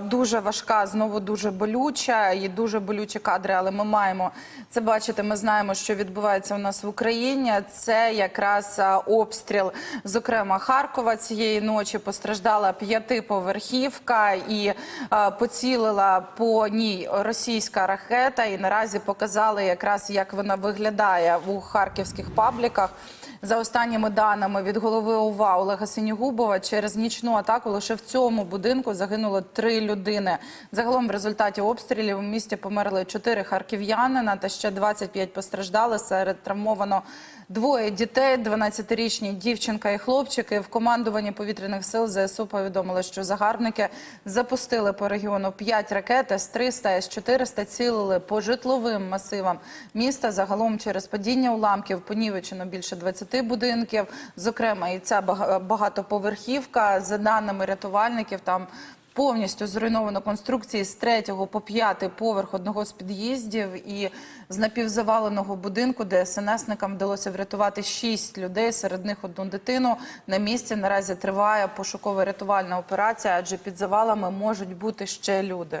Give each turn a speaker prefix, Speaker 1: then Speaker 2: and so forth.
Speaker 1: дуже важка, знову дуже болюча і дуже болючі кадри. Але ми маємо це бачити. Ми знаємо, що відбувається у нас в Україні. Це якраз обстріл, зокрема Харкова цієї ночі. Постраждала п'ятиповерхівка і поцілила по ній російська ракета. І наразі показали якраз як вона виглядає у харківських пабліках. За останніми даними від голови ОВА Олега Синігубова, через нічну атаку лише в цьому будинку загинуло три людини. Загалом в результаті обстрілів у місті померли чотири харків'янина та ще 25 постраждали. Серед травмовано двоє дітей, 12-річні дівчинка і хлопчики. В командуванні повітряних сил ЗСУ повідомили, що загарбники запустили по регіону 5 ракет С-300, С-400 цілили по житловим масивам міста. Загалом через падіння уламків понівечено більше 20 будинків. Зокрема, і ця бага- багатоповерхівка. За даними рятувальників, там повністю зруйновано конструкції з третього по п'ятий поверх одного з під'їздів і з напівзаваленого будинку, де СНСникам вдалося врятувати шість людей, серед них одну дитину. На місці наразі триває пошукова рятувальна операція, адже під завалами можуть бути ще люди.